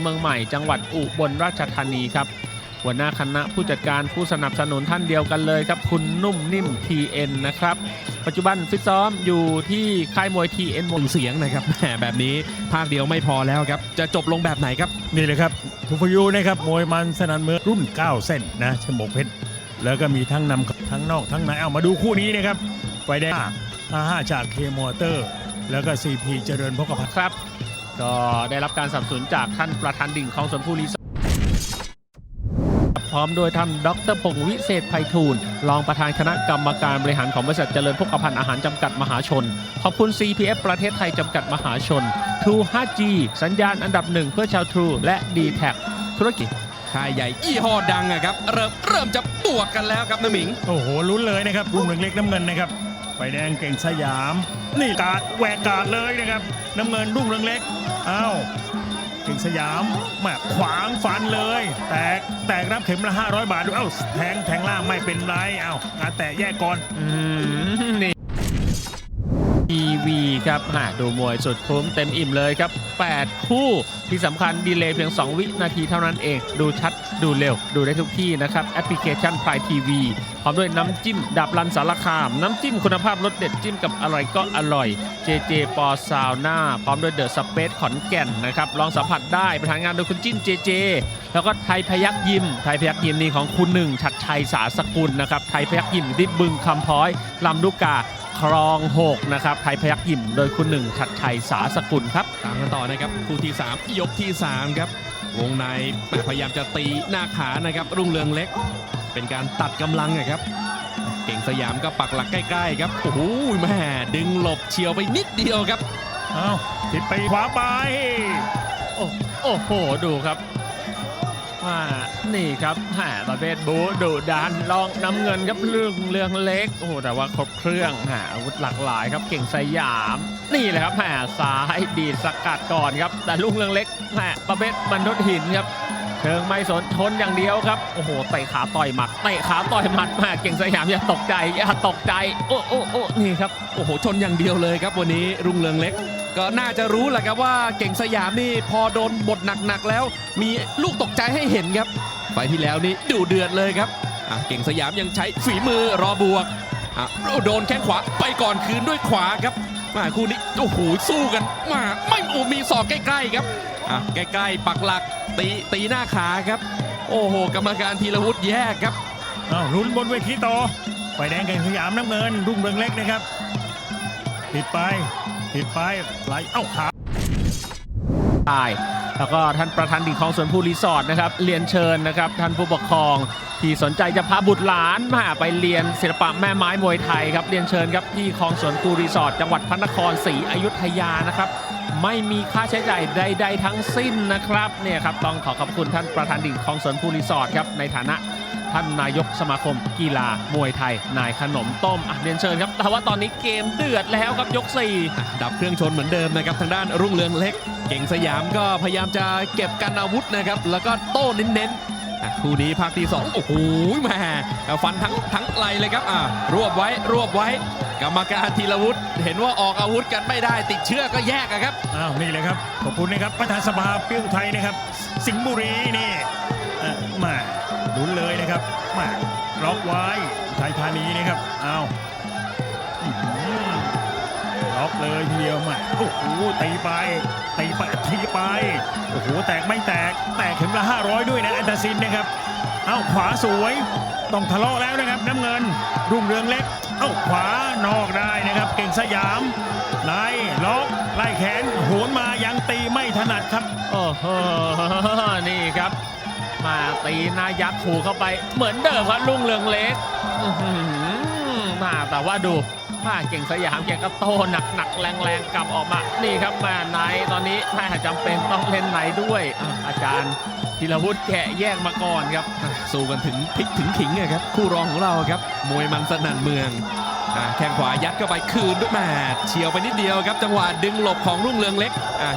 เมืองใหม่จังหวัดอุบลราชธานีครับหัวหน้าคณะผู้จัดการผู้สนับสนุนท่านเดียวกันเลยครับ คุณนุ่มนิ่ม TN นะครับ ปัจจุบันฟิตซ้อมอยู่ที่ค่ายมวย TN วงเสียงนะครับแหมแบบนี้ภาคเดียวไม่พอแล้วครับ จะจบลงแบบไหนครับ นี่เลยครับทุพยูนะครับมวยมันสนันเมืองรุ่น 9 เส้นนะชมกเพชรแล้วก็มีทั้งนำทั้งนอกทั้งในเอามาดูคู่นี้นะครับไฟแดง55จากเคมอเตอร์ แล้วก็ CP เจริญพกพัฒน์ครับ ก็ได้รับการสนับสนุนจากท่านประธานดิ่งของสวนภูรีส์พร้อมโดยท่านดรพงศ์วิเศษไพฑูรย์รองประธานคณะกรรมการบริหารของบริษัทเจริญพกพันธ์อาหารจำกัดมหาชน ขอบคุณ CPF ประเทศไทยจำกัดมหาชน True 5G สัญญาณอันดับหนึ่งเพื่อชาว True และ d t แทธุรกิจค่ายใหญ่ยี่ห้อดังอะครับ เริ่มเริ่มจะบวกกันแล้วครับน้ำหมิง โอ้โหลุ้นเลยนะครับรุ่งเรืองเล็กน้ำเงินนะครับไฟแดงเก่งสยาม นี่กาดแหวกกาดเลยนะครับน้ำเงินรุ่งเรืองเล็กอ้าวเก่งสยามแมาขวางฟันเลย แตกแตกรับเข็มละ500 บาทดูเอ้าแทงแทงล่างไม่เป็นไรเอ้างานแตะแยกก่อนอืม ทีวีครับหาดูมวยสุดคุ้มเต็มอิ่มเลยครับ 8 คู่ที่สำคัญดีเลย์เพียง 2 วินาทีเท่านั้นเอง ดูชัดดูเร็ว ดูได้ทุกที่นะครับ แอปพลิเคชันพ r ายทีวีพร้อมด้วยน้ำจิ้มดับรันสารคาม น้ำจิ้มคุณภาพรสเด็ดจิ้มกับอะไรก็อร่อย JJ ปอซาวน่าพร้อมด้วยเดอะสเปซขอนแก่นนะครับลองสัมผัสได้ประธานงานโดยคุณจิ้ม JJ แล้วก็ไทยพยักยิม ไทยพยักยิมนี่ของคุณหนึ่งชัดชัยสาสกุลนะครับไทยพยักยิมที่บึงคำพ้อยลำลูกกา คลอง 6 นะครับ ไทยพยักยิมโดยคุณหนึ่งชัดชัยสาสกุลครับ ตามกันต่อนะครับ คู่ที่ 3 ยกที่ 3 ครับ วงในแหม่พยายามจะตีหน้าขานะครับ รุ่งเรืองเล็ก เป็นการตัดกำลังอะครับ เก่งสยามก็ปักหลักใกล้ ๆ ครับ โอ้โหแม่ดึงหลบเฉียวไปนิดเดียวครับเอ้าติดไปขวาไป โอ้โอ้โหดูครับ ว่านี่ครับแหมประเภทบูดุดันลองน้ำเงินครับเรื่องเรื่องเล็กโอ้โหแต่ว่าครบเครื่องหาอาวุธหลากหลายครับเก่งสยาม นี่แหละครับแหมซ้ายดีดสกัดก่อนครับ แต่ลูกเรื่องเล็กแหมประเภทบรรทุหินครับเชิงไม่สนทนอย่างเดียวครับโอ้โหเตะขาต่อยหมัดเตะขาต่อยหมัดมาเก่งสยามอย่าตกใจอย่าตกใจโอ้โอ้โอ้นี่ครับโอ้โหชนอย่างเดียวเลยครับวันนี้รุ่งเรืองเล็ก ก็น่าจะรู้แหละครับว่าเก่งสยามนี่พอโดนบทหนักๆแล้ว มีลูกตกใจให้เห็นครับไฟที่แล้วนี่ดูเดือดเลยครับเก่งสยามยังใช้ฝีมือรอบวกโดนแข้งขวาไปก่อนคืนด้วยขวาครับมาคู่นี้โอ้โหสู้กันมาไม่โอ้มีศอกใกล้ๆครับใกล้ๆปักหลักตีตีหน้าขาครับ โอ้โหกรรมการธีรวุฒิแยกครับเอ้าลุ้นบนเวทีต่อไฟแดงเก่งสยามน้ำเงินรุ่งเรืองเล็กนะครับติดไป ติดไปไหลเอ้าขาตาย แล้วก็ท่านประธานดิ่งของสวนภูรีสอร์ทนะครับ เรียนเชิญนะครับ ท่านผู้ปกครองที่สนใจจะพาบุตรหลานมาไปเรียนศิลปะแม่ไม้มวยไทยครับ เรียนเชิญครับที่คลองสวนภูรีสอร์ทจังหวัดพระนครศรีอยุธยานะครับ ไม่มีค่าใช้จ่ายใด ๆ ทั้งสิ้นนะครับเนี่ยครับต้องขอขอบคุณท่านประธานดิ่งของสวนภูรีสอร์ทครับในฐานะ ท่านนายกสมาคมกีฬามวยไทย นายขนมต้มอะเรียนเชิญครับ แต่ว่าตอนนี้เกมเดือดแล้วครับยกสี่อะดับเครื่องชนเหมือนเดิมนะครับทางด้านรุ่งเรืองเล็ก เก่งสยามก็พยายามจะเก็บกันอาวุธนะครับ แล้วก็โต้เน้นๆอะคู่นี้ภาคที่สองโอ้โหแหม่ฟันทั้งทั้งไหลเลยครับอะรวบไว้รวบไว้กรรมการธีรวุฒิเห็นว่าออกอาวุธกันไม่ได้ติดเชือกก็แยกอะครับอ้าวนี่เลยครับขอบคุณนะครับประธานสภาเปี้ยวไทยนะครับ สิงห์บุรีนี่เอ่อมา ลุ้นเลยนะครับมาล็อกไว้ไทยธานีนะครับเอาล็อกเลยทีเดียวมาโอ้โหตีไปตีไปทีไปโอ้โหแตกไม่แตกแตกเข็มละ500 ด้วยนะแอนตาซินนะครับเอ้าขวาสวยต้องทะเลาะแล้วนะครับน้ำเงิน รุ่งเรืองเล็ก เอ้าขวานอกได้นะครับ เก่งสยามในล็อกไล่แขนโหนมายังตีไม่ถนัดครับโอ้โหนี่ครับ มาตีนายักษ์ขู่เข้าไป เหมือนเดิมครับลุงเรืองเล็กมาแต่ว่าดูผ้าเก่งสยามแกก็โตหนักหนักแรงแรงกลับออกมา นี่ครับมาไหนตอนนี้ถ้าจำเป็นต้องเล่นไหนด้วย อาจารย์ธีรวุฒิแกะแยกมาก่อนครับสู้กันถึงพลิกถึงขิงอะครับ คู่รองของเราครับ มวยมันสนั่นเมือง แข้งขวายัดเข้าไปคืนด้วยแมาเฉียวไปนิดเดียวครับ จังหวะดึงหลบของรุ่งเรืองเล็ก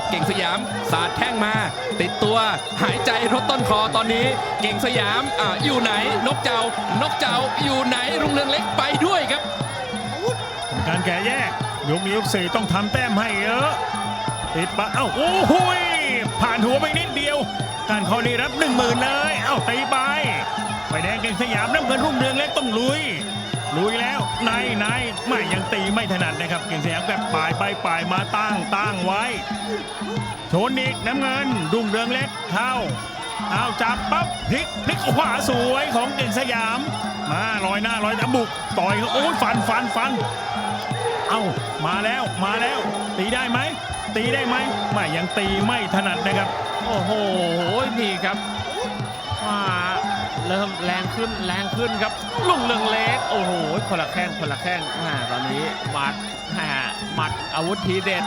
เก่งสยามสาดแข้งมา ติดตัวหายใจรถต้นคอตอนนี้ เก่งสยามออยู่ไหนนกเจ้านกเจ้าอยู่ไหนรุ่งเรืองเล็กไปด้วยครับ การแก่แยกยกนี้ยกสี่ต้องทำแต้มให้เยอะติดปะเอ้าโอ้โหยผ่านหัวไปนิดเดียว การคอนี้รับหนึ่งหมื่นเลย เอ้าตีไปไฟแดงเก่งสยามน้ำเงินรุ่งเรืองเล็กต้องลุย ลุยแล้วนายนายไม่ยังตีไม่ถนัดนะครับ เก่งสยามแบบปลายไปปลายมาตั้งตั้งไว้ชนอีกน้ำเงินรุ่งเรืองเล็กเข้าเอาจับปั๊บพลิกพลิกขวาสวยของเก่งสยาม มาลอยหน้าลอยตาบุกต่อยเขาโอ้ยฟันฟันฟันเอามาแล้วมาแล้ว ตีได้ไหมตีได้ไหมไม่ยังตีไม่ถนัดนะครับ โอ้โหนี่ครับว่า เริ่มแรงขึ้นแรงขึ้นครับลุงเรืองเล็กโอ้โหคนละแข้งคนละแข้งอ่าตอนนี้หมัดอ่าหมัดอาวุธทีเด็ด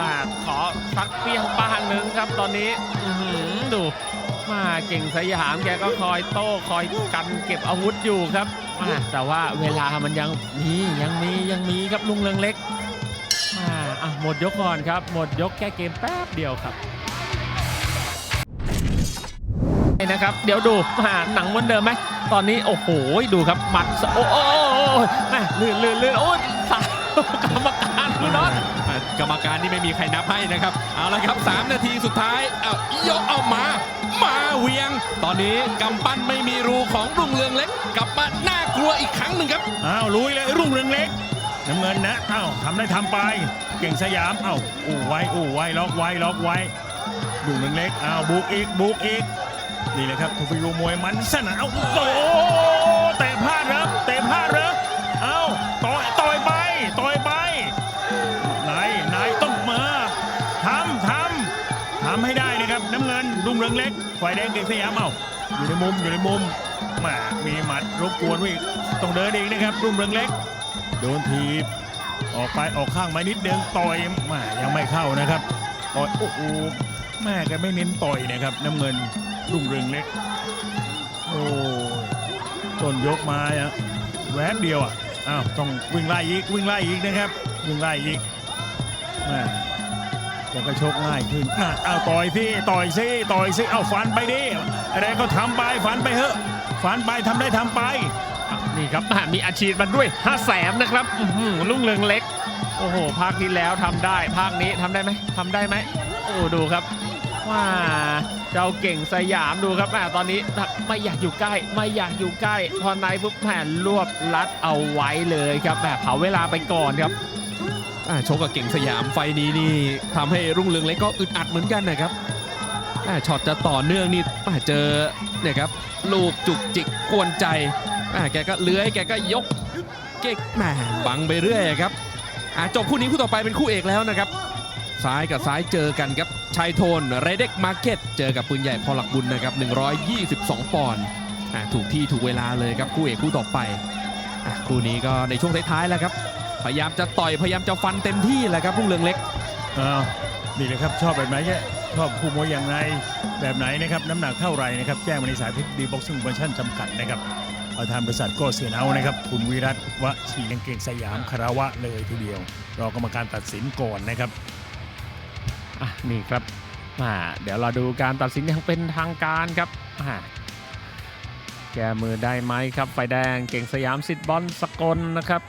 อ่าขอสักเปี้ยงป้านหนึ่งครับ ตอนนี้อือดูมาเก่งสยามแกก็คอยโต้คอยกันเก็บอาวุธอยู่ครับอ่าแต่ว่าเวลามันยังมียังมียังมีครับลุงเรืองเล็กอ่าอะหมดยกก่อนครับ หมดยกแค่เกมแป๊บเดียวครับ นะครับ เดี๋ยวดูมาหนังเหมือนเดิมไหมตอนนี้โอ้โหดูครับหมัดสะโอ้โอ้โอ้โอ้แม่ลื่นลื่นลื่นโอ้ยสายกรรมการพี่น็อตอะกรรมการนี่ไม่มีใครนับให้นะครับ เอาละครับ 3 นาทีสุดท้ายเอายกเอามา มาเวียง ตอนนี้กำปั้นไม่มีรูของรุ่งเรืองเล็กกลับมาน่ากลัวอีกครั้งหนึ่งครับอ้าวลุยเลยรุ่งเรืองเล็กน้ำเงินนะอ้าวทำได้ทำไป เก่งสยามอ้าวอู้ไว้อู้ไว้ล็อกไว้ล็อกไว้รุ่งเรืองเล็กอ้าวบุกอีกบุกอีก นี่แหละครับทูฟิโรมวยมันสนานเอาโอ้เตะพลาดเหรอเตะพลาดเหรอเอาต่อยต่อยไปต่อยไปนายนายต้องมาทำทำทำให้ได้นะครับน้ำเงินรุ่งเรืองเล็กฝ่ายแดงเก่งสยามเอ้าอยู่ในมุมอยู่ในมุมแหมามีหมัดรบกวนไว้อีกต้องเดินอีกนะครับรุ่งเรืองเล็ก โดนทีบออกไปออกข้างมานิดนึงต่อยแมายังไม่เข้านะครับต่อยโอ้โหแม่แกไม่เน้นต่อยนะครับ น้ำเงิน รุ่งเรืองเล็ก โอ้ต้นยกมาอะแวบเดียวอะอ้าวต้องวิ่งไล่อีกวิ่งไล่อีกนะครับวิ่งไล่อีกแม่แกก็ชกง่ายขึ้นอ้าวต่อยสิต่อยสิต่อยสิเอาฟันไปดิอะไรก็ทำไปฟันไปเถอะฟันไปทำได้ทำไปนี่ครับอ่มีอาชีพมันด้วยห้าแสนนะครับลุงเรืองเล็ก โอ้โห ภาคที่แล้วทำได้ ภาคนี้ทำได้ไหมทำได้ไหมโอ้ดูครับ ว่าเจ้าเก่งสยามดูครับอ่ตอนนี้ไม่อยากอยู่ใกล้ ไม่อยากอยู่ใกล้ พอในปุ๊บแผ่นรวบรัดเอาไว้เลยครับแบบเผาเวลาไปก่อนครับอ่าชกกับเก่งสยามไฟนี้นี่ทำให้รุ่งเรืองเล็กก็อึดอัดเหมือนกันนะครับช็อตจะต่อเนื่องนี่อ่าเจอเนี่ยครับลูกจุกจิกกวนใจอ่แกก็เลื้อยแกก็ยกเก๊กแหมบังไปเรื่อยครับจบคู่นี้คู่ต่อไปเป็นคู่เอกแล้วนะครับ ซ้ายกับซ้ายเจอกันครับ ชัยโทนเรเด็กมาร์เก็ตเจอกับปืนใหญ่พอหลักบุญนะครับ 122 ปอนด์ถูกที่ถูกเวลาเลยครับคู่เอกคู่ต่อไปอคู่นี้ก็ในช่วงท้ายๆแล้วครับ พยายามจะต่อยพยายามจะฟันเต็มที่แหละครับรุ่งเรืองเล็กอ้าวนี่เลยครับชอบแบบไหนเนี่ยชอบคู่มวยอย่างไรแบบไหนนะครับน้ำหนักเท่าไรนะครับแจ้งมาในสายพิษดีบ็อกซิ่งโปรโมชั่นจำกัดนะครับประธานบริษัทก็เสียเอานะครับ คุณวิรัตวชีนังเกงสยามคาราวะเลยทีเดียว รอกรรมการตัดสินก่อนนะครับ อะนี่ครับอ่าเดี๋ยวเราดูการตัดสินอย่างเป็นทางการครับอ่าแก้มือได้ไหมครับไฟแดงเก่งสยามสิทธิ์บอลสกลนะครับ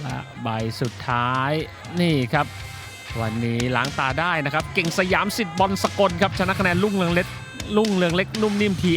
และใบสุดท้ายนี่ครับ วันนี้ล้างตาได้นะครับ เก่งสยามสิทธิ์บอลสกลครับชนะคะแนนลุ่งเรืองเล็กลุ่งเรืองเล็กนุ่มนิ่มที